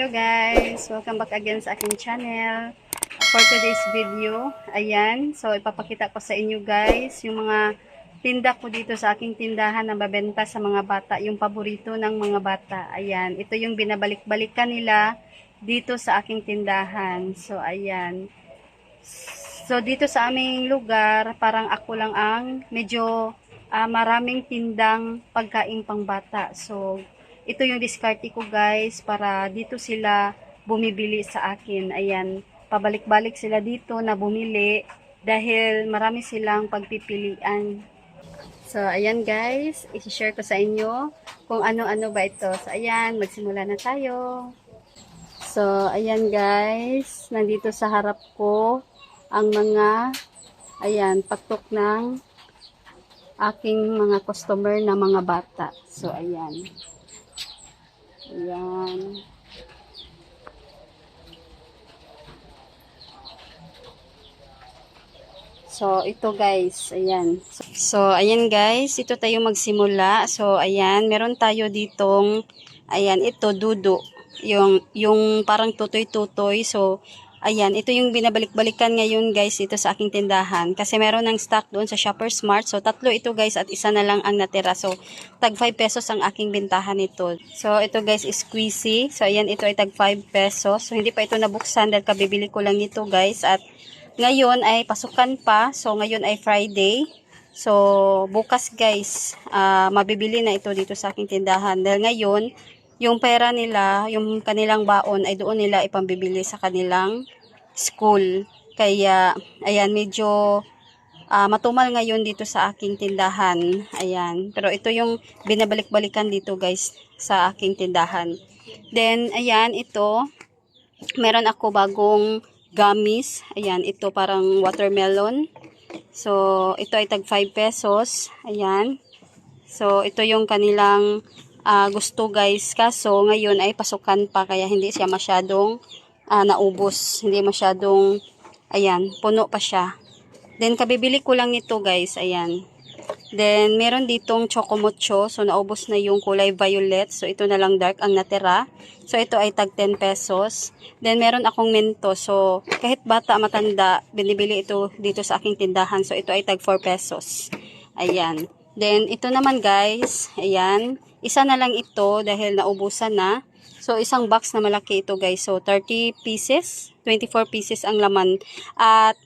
Hello guys! Welcome back again sa aking channel. For today's video, ayan. So, ipapakita ko sa inyo guys yung mga tinda ko dito sa aking tindahan na babenta sa mga bata. Yung paborito ng mga bata. Ayan. Ito yung binabalik-balikan nila dito sa aking tindahan. So, ayan. So, dito sa aming lugar, parang ako lang ang medyo ah, maraming tindang pagkain pang bata. So, ito yung diskarte ko guys para dito sila bumibili sa akin. Ayan, pabalik-balik sila dito na bumili dahil marami silang pagpipilian. So, ayan guys, isi-share ko sa inyo kung ano-ano ba ito. So, ayan, magsimula na tayo. So, ayan guys, nandito sa harap ko ang mga, ayan, patok ng aking mga customer na mga bata. So, ayan. Ayan. So, ito guys, ayan. So, ayan guys, ito tayo magsimula. So, ayan, meron tayo ditong, ayan, ito, dudo. Yung, yung parang tutoy-tutoy. So, ayan, ito yung binabalik-balikan ngayon guys, ito sa aking tindahan. Kasi meron ng stock doon sa Shopper Smart. So, tatlo ito guys at isa na lang ang natira. So, tag 5 pesos ang aking bintahan nito. So, ito guys is squeezy. So, ayan, ito ay tag 5 pesos. So, hindi pa ito nabuksan dahil kabibili ko lang ito guys. At ngayon ay pasukan pa. So, ngayon ay Friday. So, bukas guys, ah, mabibili na ito dito sa aking tindahan. Dahil ngayon, yung pera nila, yung kanilang baon ay doon nila ipambibili sa kanilang school. Kaya, ayan, medyo ah, matumal ngayon dito sa aking tindahan. Ayan. Pero ito yung binabalik-balikan dito guys sa aking tindahan. Then, ayan, ito. Meron ako bagong gummies. Ayan, ito parang watermelon. So, ito ay tag 5 pesos. Ayan. So, ito yung kanilang ah, gusto guys. Kaso, ngayon ay pasukan pa kaya hindi siya masyadong ah, naubos. Hindi masyadong, ayan, puno pa siya. Then, kabibili ko lang nito guys. Ayan. Then, meron ditong chocomocho. So, naubos na yung kulay violet. So, ito na lang dark ang natira. So, ito ay tag 10 pesos. Then, meron akong mento. So, kahit bata, matanda, binibili ito dito sa aking tindahan. So, ito ay tag 4 pesos. Ayan. Then, ito naman guys. Ayan. Isa na lang ito dahil naubusan na. So, isang box na malaki ito guys. So, 30 pieces. 24 pieces ang laman. At,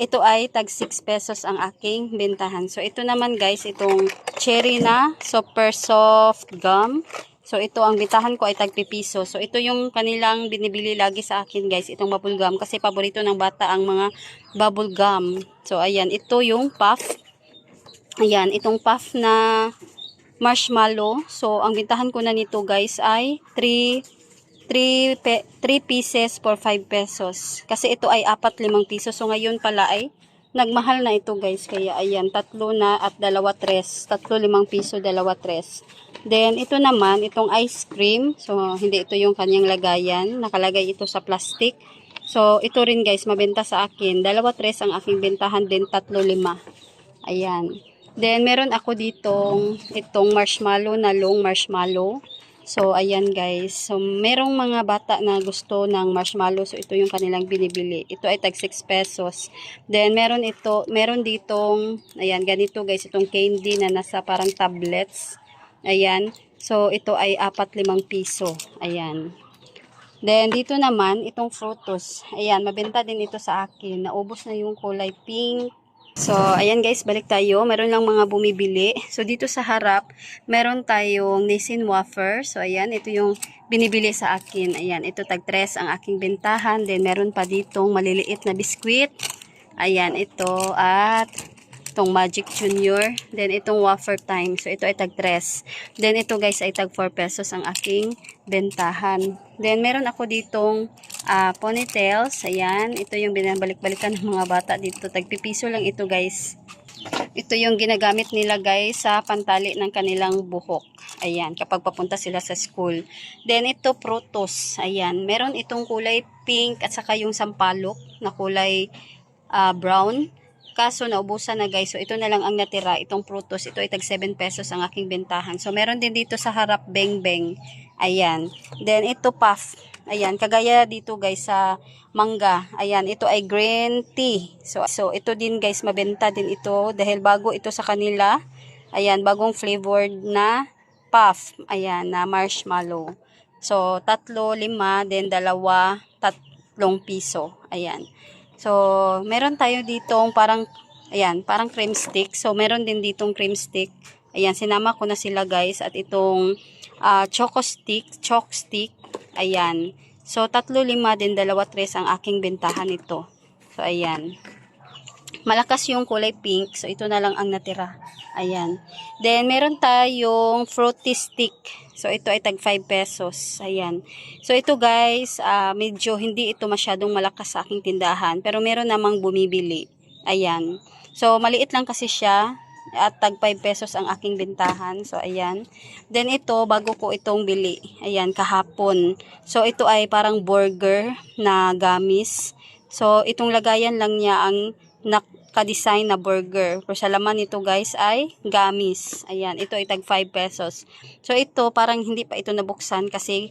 ito ay tag 6 pesos ang aking bentahan. So, ito naman guys, itong cherry na super soft gum. So, ito ang bentahan ko ay tag piso. So, ito yung kanilang binibili lagi sa akin guys, itong bubble gum. Kasi paborito ng bata ang mga bubble gum. So, ayan, ito yung puff. Ayan, itong puff na marshmallow. So, ang bintahan ko na nito guys ay 3 3, pe, 3 pieces for 5 pesos. Kasi ito ay 4-5 piso. So, ngayon pala ay nagmahal na ito guys. Kaya ayan, tatlo na at dalawa tres. Tatlo limang piso, dalawa tres. Then, ito naman, itong ice cream. So, hindi ito yung kanyang lagayan. Nakalagay ito sa plastic. So, ito rin guys, mabenta sa akin. Dalawa tres ang aking bentahan din, tatlo lima. Ayan. Then, meron ako ditong itong marshmallow na long marshmallow. So, ayan guys. So, merong mga bata na gusto ng marshmallow. So, ito yung kanilang binibili. Ito ay tag 6 pesos. Then, meron ito, meron ditong, ayan, ganito guys, itong candy na nasa parang tablets. Ayan. So, ito ay 4-5 piso. Ayan. Then, dito naman, itong frutos. Ayan, mabenta din ito sa akin. Naubos na yung kulay pink, So, ayan guys, balik tayo. Meron lang mga bumibili. So, dito sa harap, meron tayong Nissin wafer. So, ayan, ito yung binibili sa akin. Ayan, ito tag 3 ang aking bentahan. Then, meron pa ditong maliliit na biskwit. Ayan, ito. At, itong Magic Junior. Then, itong wafer time. So, ito ay tag 3. Then, ito guys ay tag 4 pesos ang aking bentahan. Then, meron ako ditong ah, ponytails. Ayan, ito yung binabalik-balikan ng mga bata dito. Tagpipiso lang ito guys. Ito yung ginagamit nila guys sa pantali ng kanilang buhok. Ayan, kapag papunta sila sa school. Then ito prutos. Ayan, meron itong kulay pink at saka yung sampalok na kulay ah, brown. Kaso naubusan na guys. So ito na lang ang natira. Itong prutos. Ito ay tag 7 pesos ang aking bentahan. So meron din dito sa harap beng beng. Ayan. Then, ito puff. Ayan. Kagaya dito guys sa mangga. Ayan. Ito ay green tea. So, so ito din guys, mabenta din ito dahil bago ito sa kanila. Ayan. Bagong flavored na puff. Ayan. Na marshmallow. So, tatlo, lima, then dalawa, tatlong piso. Ayan. So, meron tayo ditong parang, ayan, parang cream stick. So, meron din ditong cream stick. Ayan, sinama ko na sila guys. At itong ah, choco stick, chalk stick. Ayan. So, tatlo, lima, din dalawa, tres ang aking bentahan ito. So, ayan. Malakas yung kulay pink. So, ito na lang ang natira. Ayan. Then, meron tayong fruity stick. So, ito ay tag 5 pesos. Ayan. So, ito guys, ah, medyo hindi ito masyadong malakas sa aking tindahan. Pero meron namang bumibili. Ayan. So, maliit lang kasi siya. At tag 5 pesos ang aking bentahan. So, ayan. Then, ito, bago ko itong bili. Ayan, kahapon. So, ito ay parang burger na gamis. So, itong lagayan lang niya ang naka-design na burger. Pero sa laman nito guys ay gamis. Ayan, ito ay tag 5 pesos. So ito parang hindi pa ito nabuksan kasi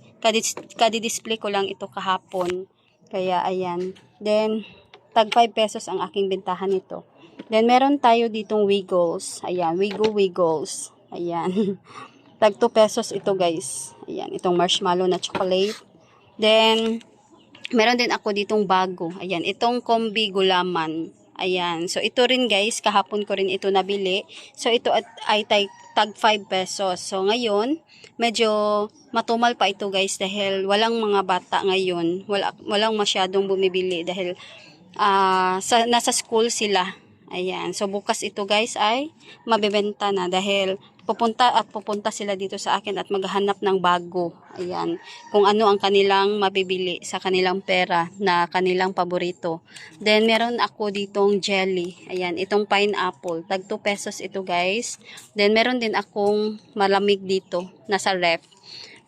kadi-display ko lang ito kahapon. Kaya ayan. Then tag 5 pesos ang aking bentahan nito. Then meron tayo ditong Wiggles. Ayan, Wiggle Wiggles. Ayan. tag 2 pesos ito guys. Ayan, itong marshmallow na chocolate. Then Meron din ako ditong bago. Ayan, itong kombi gulaman. Ayan. So, ito rin guys, kahapon ko rin ito nabili. So, ito at, ay tag, tag 5 pesos. So, ngayon, medyo matumal pa ito guys dahil walang mga bata ngayon. Wala, walang masyadong bumibili dahil ah, sa, nasa school sila. Ayan. So, bukas ito guys ay mabebenta na dahil pupunta at pupunta sila dito sa akin at maghanap ng bago. Ayan. Kung ano ang kanilang mabibili sa kanilang pera na kanilang paborito. Then, meron ako ditong jelly. Ayan. Itong pineapple. Tag 2 pesos ito guys. Then, meron din akong malamig dito. Nasa ref.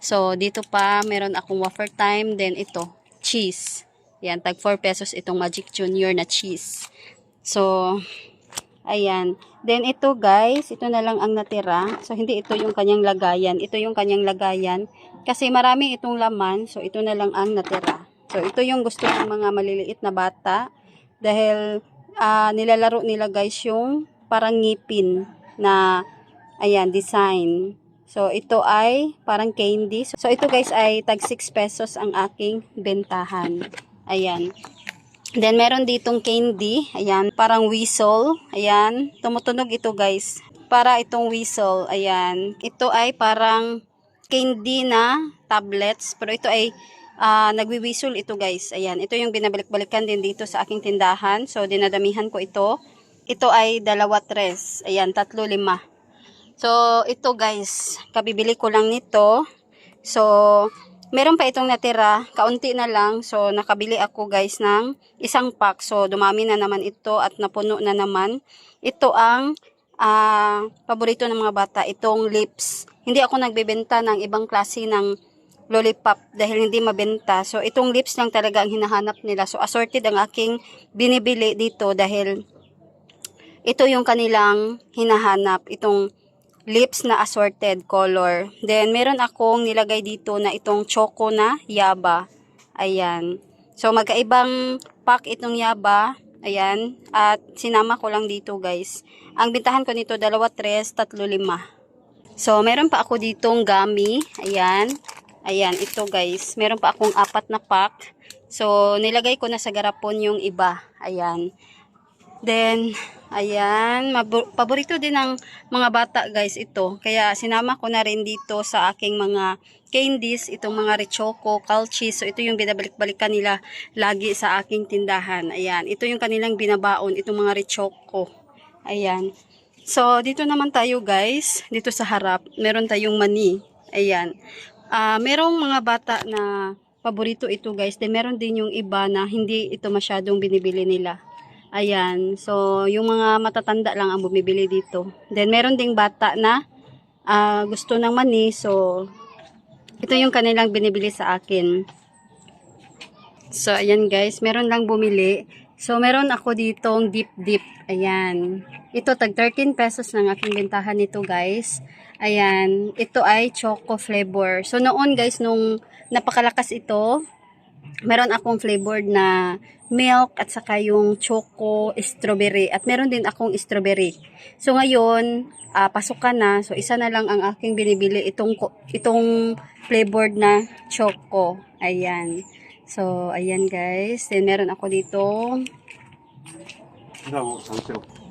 So, dito pa, meron akong wafer time. Then, ito. Cheese. Ayan. Tag 4 pesos itong Magic Junior na cheese. So, ayan. Then, ito guys, ito na lang ang natira. So, hindi ito yung kanyang lagayan. Ito yung kanyang lagayan. Kasi marami itong laman. So, ito na lang ang natira. So, ito yung gusto ng mga maliliit na bata. Dahil, ah, nilalaro nila guys yung parang ngipin na, ayan, design. So, ito ay parang candy. So, ito guys ay tag 6 pesos ang aking bentahan. Ayan. Then, meron ditong candy. Ayan, parang whistle. Ayan, tumutunog ito guys. Para itong whistle. Ayan. Ito ay parang candy na tablets. Pero ito ay ah, nagwi-whistle ito guys. Ayan, ito yung binabalik-balikan din dito sa aking tindahan. So, dinadamihan ko ito. Ito ay dalawa tres. Ayan, tatlo lima. So, ito guys, kabibili ko lang nito. So, meron pa itong natira, kaunti na lang. So, nakabili ako guys ng isang pack. So, dumami na naman ito at napuno na naman. Ito ang ah, paborito ng mga bata, itong lips. Hindi ako nagbebenta ng ibang klase ng lollipop dahil hindi mabenta. So, itong lips lang talaga ang hinahanap nila. So, assorted ang aking binibili dito dahil ito yung kanilang hinahanap. Itong lips na assorted color. Then, meron akong nilagay dito na itong choco na yaba. Ayan. So, magkaibang pack itong yaba. Ayan. At sinama ko lang dito, guys. Ang bintahan ko nito, dalawa, tres, tatlo, lima. So, meron pa ako ditong gummy. Ayan. Ayan, ito guys. Meron pa akong apat na pack. So, nilagay ko na sa garapon yung iba. Ayan. Then, ayan, paborito din ng mga bata guys ito. Kaya sinama ko na rin dito sa aking mga candies, itong mga Richoco, Calci. So, ito yung binabalik-balikan nila lagi sa aking tindahan. Ayan, ito yung kanilang binabaon, itong mga Richoco. Ayan. So, dito naman tayo guys, dito sa harap, meron tayong mani. Ayan. Ah, merong mga bata na paborito ito guys. Then meron din yung iba na hindi ito masyadong binibili nila. Ayan. So, yung mga matatanda lang ang bumibili dito. Then, meron ding bata na ah, gusto ng mani. So, ito yung kanilang binibili sa akin. So, ayan guys. Meron lang bumili. So, meron ako ditong deep dip. Ayan. Ito, tag 13 pesos ng aking bentahan nito, guys. Ayan. Ito ay choco flavor. So, noon, guys, nung napakalakas ito, meron akong flavored na milk at saka yung choco strawberry. At meron din akong strawberry. So, ngayon, ah, pasok ka na. So, isa na lang ang aking binibili. Itong, itong flavored na choco. Ayan. So, ayan guys. Then, meron ako dito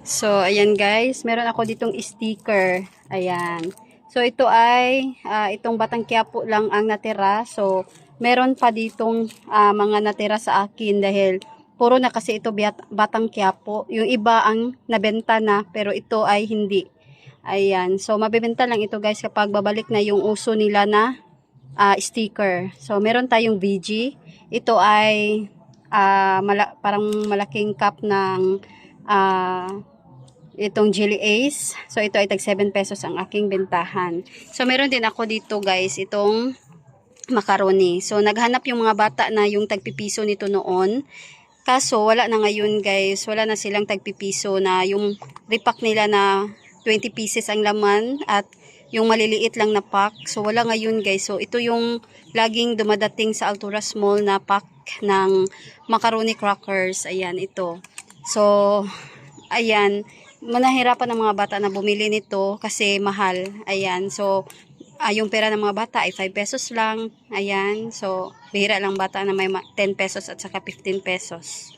So, ayan guys, meron ako ditong sticker. Ayan. So, ito ay, ah, itong Batang Quiapo lang ang natira. So, meron pa ditong ah, mga natira sa akin dahil puro na kasi ito Batang Quiapo. Yung iba ang nabenta na, pero ito ay hindi. Ayan. So, mabibenta lang ito guys kapag babalik na yung uso nila na ah, sticker. So, meron tayong VG. Ito ay ah, mala- parang malaking cup ng ah, itong Jelly Ace. So, ito ay tag 7 pesos ang aking bentahan. So, meron din ako dito guys, itong macaroni. So, naghanap yung mga bata na yung tagpipiso nito noon. Kaso, wala na ngayon guys. Wala na silang tagpipiso na yung repack nila na 20 pieces ang laman at yung maliliit lang na pack. So, wala ngayon guys. So, ito yung laging dumadating sa Alturas Mall na pack ng macaroni crackers. Ayan, ito. So, ayan. Manahirapan ng mga bata na bumili nito kasi mahal. Ayan. So, ah, yung pera ng mga bata ay 5 pesos lang. Ayan. So, bihira lang bata na may ma- 10 pesos at saka 15 pesos.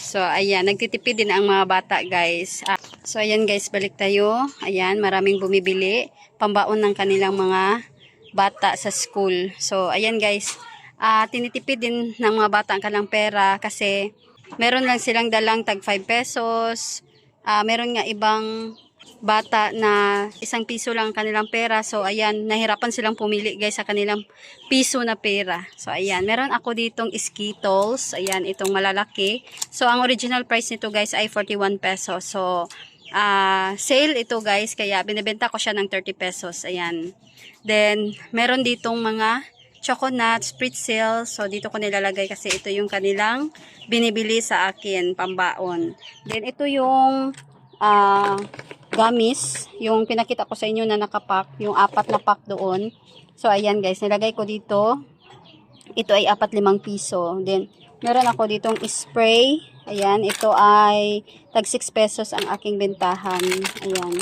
So, ayan. Nagtitipid din ang mga bata, guys. Ah, so, ayan, guys. Balik tayo. Ayan. Maraming bumibili. Pambaon ng kanilang mga bata sa school. So, ayan, guys. Ah, tinitipid din ng mga bata ang kanilang pera kasi meron lang silang dalang tag 5 pesos. Ah, meron nga ibang bata na isang piso lang ang kanilang pera. So, ayan, nahirapan silang pumili guys sa kanilang piso na pera. So, ayan, meron ako ditong Skittles. Ayan, itong malalaki. So, ang original price nito guys ay 41 pesos. So, ah sale ito guys. Kaya, binibenta ko siya ng 30 pesos. Ayan. Then, meron ditong mga choco nuts, pretzel. So, dito ko nilalagay kasi ito yung kanilang binibili sa akin, pambaon. Then, ito yung ah gamis, yung pinakita ko sa inyo na nakapak, yung apat na pack doon. So, ayan guys, nilagay ko dito. Ito ay apat limang piso. Then, meron ako ditong spray. Ayan, ito ay tag 6 pesos ang aking bentahan. Ayan.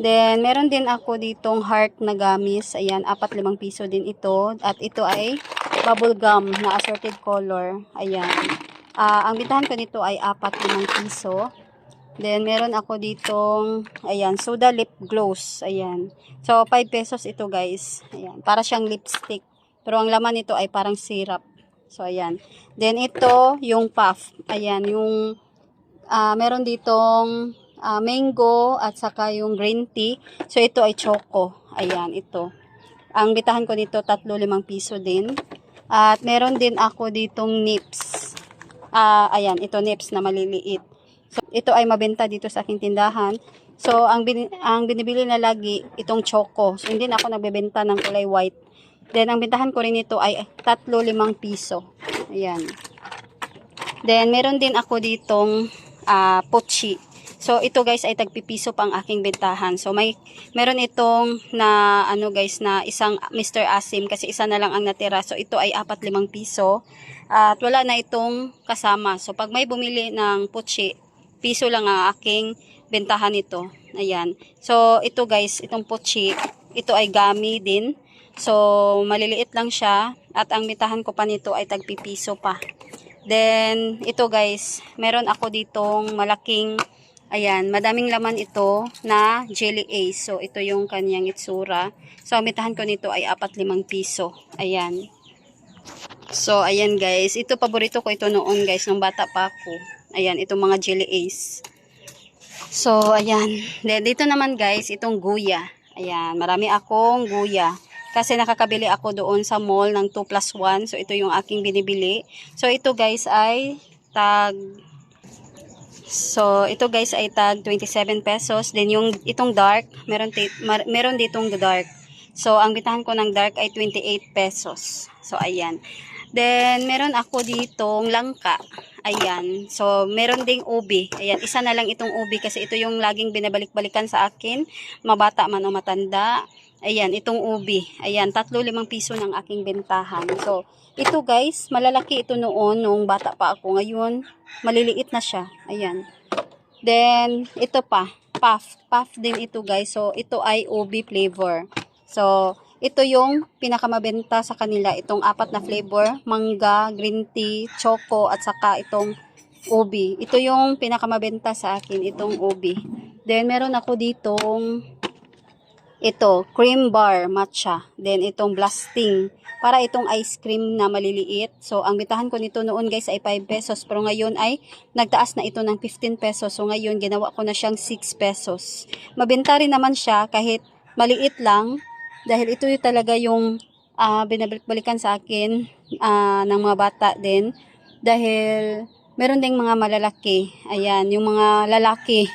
Then, meron din ako ditong heart na gamis. Ayan, apat limang piso din ito. At ito ay bubble gum na assorted color. Ayan. Ah, ang bentahan ko nito ay apat limang piso. Then, meron ako ditong, ayan, soda lip gloss. Ayan. So, 5 pesos ito, guys. Ayan. Para siyang lipstick. Pero ang laman nito ay parang syrup. So, ayan. Then, ito, yung puff. Ayan, yung, ah, meron ditong ah, mango at saka yung green tea. So, ito ay choco. Ayan, ito. Ang bitahan ko nito, tatlo limang piso din. At meron din ako ditong nips. Ah, ayan, ito nips na maliliit. So, ito ay mabenta dito sa aking tindahan. So, ang, bin, ang binibili na lagi, itong choco. So, hindi na ako nagbebenta ng kulay white. Then, ang bentahan ko rin ito ay tatlo limang piso. Ayan. Then, meron din ako ditong ah, pochi. So, ito guys ay tagpipiso pa ang aking bentahan. So, may, meron itong na, ano guys, na isang Mr. Asim kasi isa na lang ang natira. So, ito ay apat limang piso. At wala na itong kasama. So, pag may bumili ng pochi, piso lang ang aking bentahan nito. Ayan. So, ito guys, itong pochi, ito ay gami din. So, maliliit lang siya. At ang bentahan ko pa nito ay tagpipiso pa. Then, ito guys, meron ako ditong malaking, ayan, madaming laman ito na Jelly Ace. So, ito yung kanyang itsura. So, ang bentahan ko nito ay 4-5 piso. Ayan. So, ayan guys. Ito, paborito ko ito noon guys, nung bata pa ako. Ayan, itong mga Jelly Ace. So, ayan. Dito naman guys, itong guya. Ayan, marami akong guya. Kasi nakakabili ako doon sa mall ng 2 plus 1. So, ito yung aking binibili. So, ito guys ay tag... So, ito guys ay tag 27 pesos. Then, yung itong dark, meron, mar- meron ditong dark. So, ang bitahan ko ng dark ay 28 pesos. So, ayan. Then, meron ako ditong langka. Ayan. So, meron ding ubi. Ayan, isa na lang itong ubi kasi ito yung laging binabalik-balikan sa akin. Mabata man o matanda. Ayan, itong ubi. Ayan, tatlo limang piso ng aking bentahan. So, ito guys, malalaki ito noon nung bata pa ako. Ngayon, maliliit na siya. Ayan. Then, ito pa. Puff. Puff din ito guys. So, ito ay ubi flavor. So, ito yung pinakamabenta sa kanila. Itong apat na flavor. Mangga, green tea, choco, at saka itong ubi. Ito yung pinakamabenta sa akin. Itong ubi. Then, meron ako ditong ito, cream bar matcha. Then, itong blasting. Para itong ice cream na maliliit. So, ang bitahan ko nito noon guys ay 5 pesos. Pero ngayon ay nagtaas na ito ng 15 pesos. So, ngayon ginawa ko na siyang 6 pesos. Mabenta rin naman siya kahit maliit lang. Dahil ito yung talaga yung ah, binabalik-balikan sa akin ah, ng mga bata din. Dahil meron ding mga malalaki. Ayan, yung mga lalaki.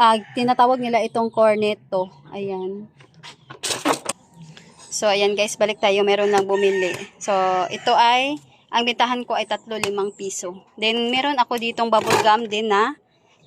ah, tinatawag nila itong corneto. Ayan. So, ayan guys, balik tayo. Meron nang bumili. So, ito ay, ang bintahan ko ay 3-5 piso. Then, meron ako ditong bubble gum din na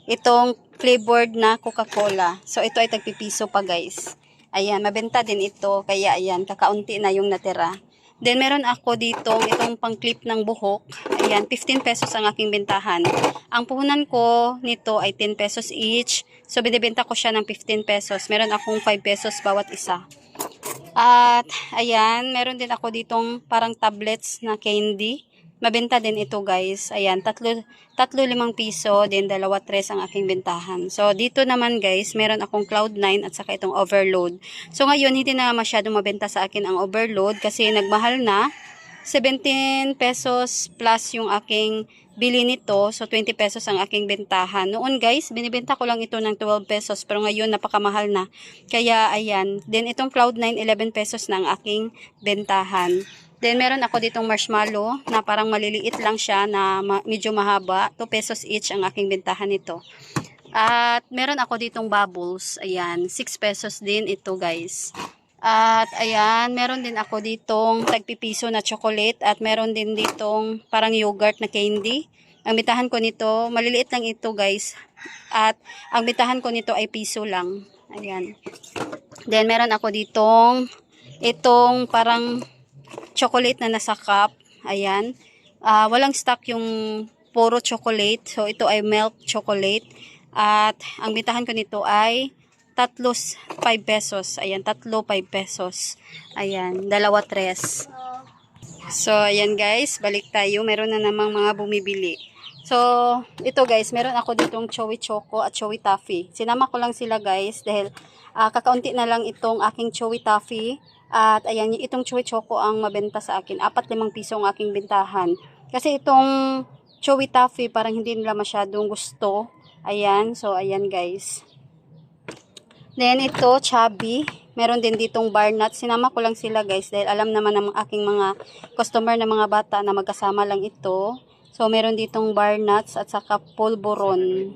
itong flavored na Coca-Cola. So, ito ay tagpipiso pa guys. Ayan, mabenta din ito. Kaya, ayan, kakaunti na yung natira. Then, meron ako ditong itong pang-clip ng buhok. Ayan, 15 pesos ang aking bentahan. Ang puhunan ko nito ay 10 pesos each. So, binibenta ko siya ng 15 pesos. Meron akong 5 pesos bawat isa. At, ayan, meron din ako ditong parang tablets na candy. Mabenta din ito guys. Ayan, tatlo, tatlo limang piso, then dalawa tres ang aking bentahan. So, dito naman guys, meron akong Cloud9 at saka itong Overload. So, ngayon, hindi na masyadong mabenta sa akin ang Overload kasi nagmahal na. 17 pesos plus yung aking bili nito. So, 20 pesos ang aking bentahan. Noon guys, binibenta ko lang ito ng 12 pesos. Pero ngayon, napakamahal na. Kaya, ayan. Then, itong Cloud9, 11 pesos na ang aking bentahan. Then, meron ako ditong marshmallow na parang maliliit lang siya na ma- medyo mahaba. 2 pesos each ang aking bentahan nito. At meron ako ditong bubbles. Ayan, 6 pesos din ito guys. At ayan, meron din ako ditong tagpipiso na chocolate at meron din ditong parang yogurt na candy. Ang bitahan ko nito, maliliit lang ito guys. At ang bitahan ko nito ay piso lang. Ayan. Then meron ako ditong itong parang chocolate na nasa cup. Ayan. Ah, walang stock yung puro chocolate. So ito ay milk chocolate. At ang bitahan ko nito ay tatlo 5 pesos. Ayan, tatlo 5 pesos. Ayan, dalawa tres. So, ayan guys, balik tayo. Meron na namang mga bumibili. So, ito guys, meron ako ditong Chowi Choco at Chowi Toffee. Sinama ko lang sila guys dahil ah, kakaunti na lang itong aking Chowi Toffee. At ayan, itong Chowi Choco ang mabenta sa akin. Apat limang piso ang aking bentahan. Kasi itong Chowi Toffee parang hindi nila masyadong gusto. Ayan, so ayan guys. Then ito, chubby. Meron din ditong bar nut. Sinama ko lang sila guys dahil alam naman ng aking mga customer na mga bata na magkasama lang ito. So meron ditong bar nuts at saka polvoron.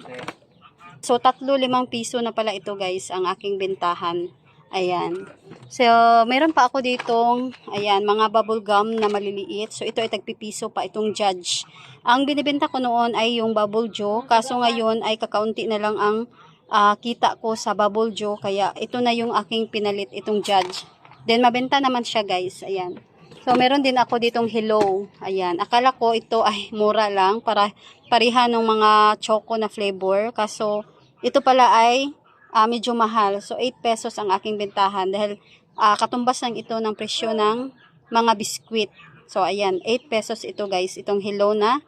So tatlo limang piso na pala ito guys ang aking bentahan. Ayan. So meron pa ako ditong ayan mga bubble gum na maliliit. So ito ay tagpipiso pa itong judge. Ang binibenta ko noon ay yung bubble joe. Kaso ngayon ay kakaunti na lang ang ah, kita ko sa Bubble Joe. Kaya ito na yung aking pinalit, itong judge. Then mabenta naman siya guys. Ayan. So meron din ako ditong hello. Ayan. Akala ko ito ay mura lang para pariha ng mga choco na flavor. Kaso ito pala ay ah, medyo mahal. So 8 pesos ang aking bentahan dahil ah, katumbas lang ito ng presyo ng mga biskwit. So ayan, 8 pesos ito guys. Itong hello na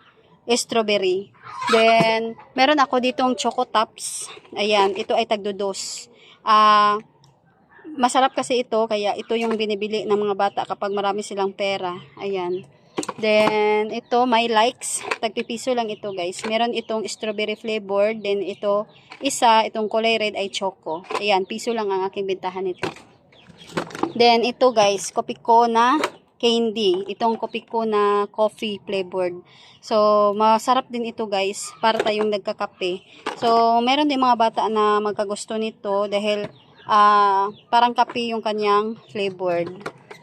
strawberry. Then, meron ako ditong choco tops. Ayan, ito ay tagdudos. Ah, masarap kasi ito, kaya ito yung binibili ng mga bata kapag marami silang pera. Ayan. Then, ito, my likes. Tagpipiso lang ito, guys. Meron itong strawberry flavor. Then, ito, isa, itong kulay red ay choco. Ayan, piso lang ang aking bintahan nito. Then, ito, guys, kopi ko na candy. Itong kopi ko na coffee flavored. So, masarap din ito, guys, para tayong nagkakape. So, meron din mga bata na magkagusto nito dahil ah parang kape yung kanyang flavored.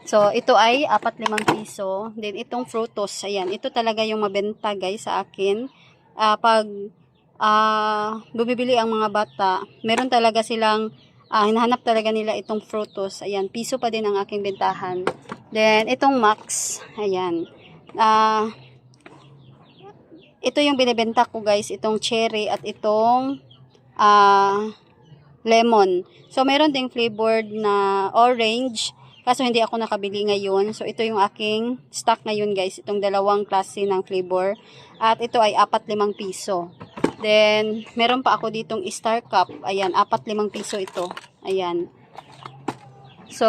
So, ito ay 4-5 piso. Then, itong frutos, ayan, ito talaga yung mabenta guys sa akin. ah, pag ah, bumibili ang mga bata, meron talaga silang ah, hinahanap talaga nila itong frutos. Ayan, piso pa din ang aking bentahan. Then, itong Max, ayan. Ah, ito yung binibenta ko guys, itong cherry at itong ah, lemon. So, meron ding flavored na orange. Kaso hindi ako nakabili ngayon. So, ito yung aking stock ngayon guys. Itong dalawang klase ng flavor. At ito ay 4-5 piso. Then, meron pa ako ditong Star Cup. Ayan, 4-5 piso ito. Ayan. So,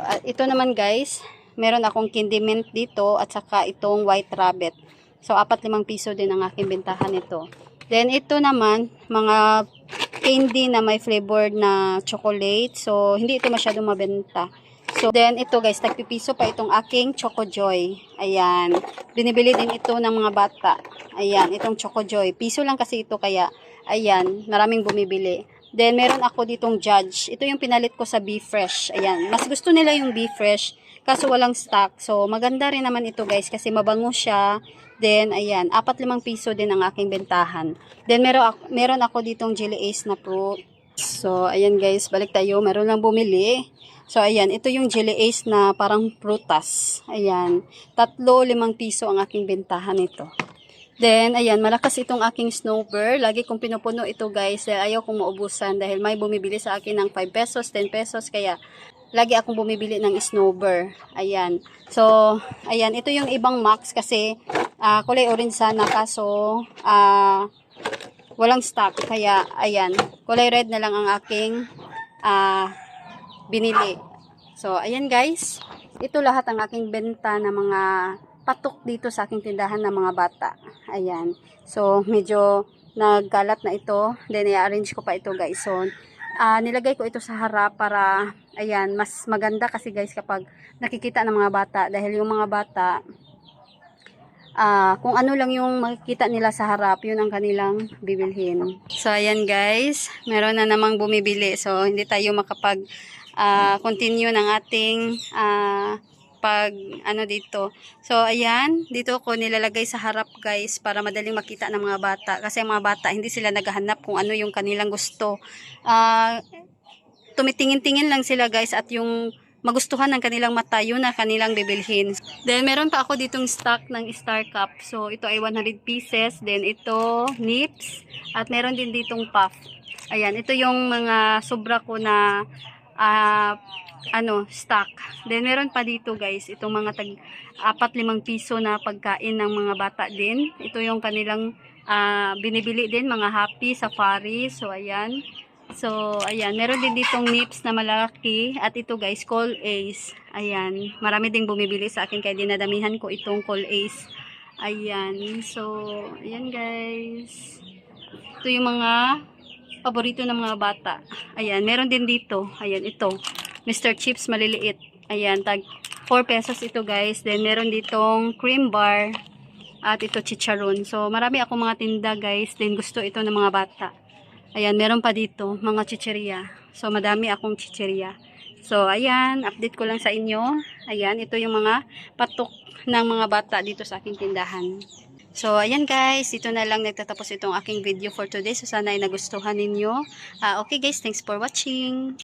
at ito naman guys, meron akong candy mint dito at saka itong white rabbit. So, 4-5 piso din ang aking bentahan nito. Then, ito naman, mga candy na may flavored na chocolate. So, hindi ito masyadong mabenta. So, then ito guys, tagpipiso pa itong aking Choco Joy. Ayan. Binibili din ito ng mga bata. Ayan, itong Choco Joy. Piso lang kasi ito kaya, ayan, maraming bumibili. Then, meron ako ditong Judge. Ito yung pinalit ko sa Be Fresh. Ayan. Mas gusto nila yung Be Fresh. Kaso walang stock. So, maganda rin naman ito guys kasi mabango siya. Then, ayan, 4-5 piso din ang aking bentahan. Then, meron ako, meron ako ditong Jelly Ace na fruit. So, ayan guys, balik tayo. Meron lang bumili. So, ayan, ito yung Jelly Ace na parang prutas. Ayan, tatlo, limang piso ang aking bentahan nito. Then, ayan, malakas itong aking snowbird. Lagi kong pinupuno ito guys. Dahil ayaw kong maubusan. Dahil may bumibili sa akin ng 5 pesos, 10 pesos. Kaya, lagi akong bumibili ng snowbird. Ayan. So, ayan, ito yung ibang max kasi ah, kulay orange sana. Kaso, ah, walang stock. Kaya, ayan, kulay red na lang ang aking ah, binili. So, ayan guys. Ito lahat ang aking benta ng mga patok dito sa aking tindahan ng mga bata. Ayan. So, medyo nagkalat na ito. Then, i-arrange ko pa ito guys. So, ah, nilagay ko ito sa harap para, ayan, mas maganda kasi guys kapag nakikita ng mga bata. Dahil yung mga bata, ah, kung ano lang yung makikita nila sa harap, yun ang kanilang bibilhin. So, ayan guys, meron na namang bumibili. So, hindi tayo makapag ah, continue ng ating ah, pag ano dito. So, ayan, dito ko nilalagay sa harap guys para madaling makita ng mga bata. Kasi mga bata, hindi sila naghahanap kung ano yung kanilang gusto. Ah, tumitingin-tingin lang sila guys at yung magustuhan ng kanilang mata, yun na kanilang bibilhin. Then, meron pa ako ditong stock ng Star Cup. So, ito ay 100 pieces. Then, ito, nips. At meron din ditong puff. Ayan, ito yung mga sobra ko na ah, ano, stock. Then, meron pa dito guys, itong mga tag 4-5 piso na pagkain ng mga bata din. Ito yung kanilang ah, binibili din, mga happy, safari. So, ayan. So, ayan. Meron din ditong nips na malaki. At ito guys, call ace. Ayan. Marami ding bumibili sa akin kaya dinadamihan ko itong call ace. Ayan. So, ayan guys. Ito yung mga paborito ng mga bata. Ayan. Meron din dito. Ayan, ito. Mr. Chips maliliit. Ayan, tag 4 pesos ito guys. Then, meron ditong cream bar. At ito chicharon. So, marami akong mga tinda guys. Then, gusto ito ng mga bata. Ayan, meron pa dito, mga chicheria. So, madami akong chicheria. So, ayan, update ko lang sa inyo. Ayan, ito yung mga patok ng mga bata dito sa aking tindahan. So, ayan guys, dito na lang nagtatapos itong aking video for today. So, sana ay nagustuhan ninyo. Ah, okay guys, thanks for watching.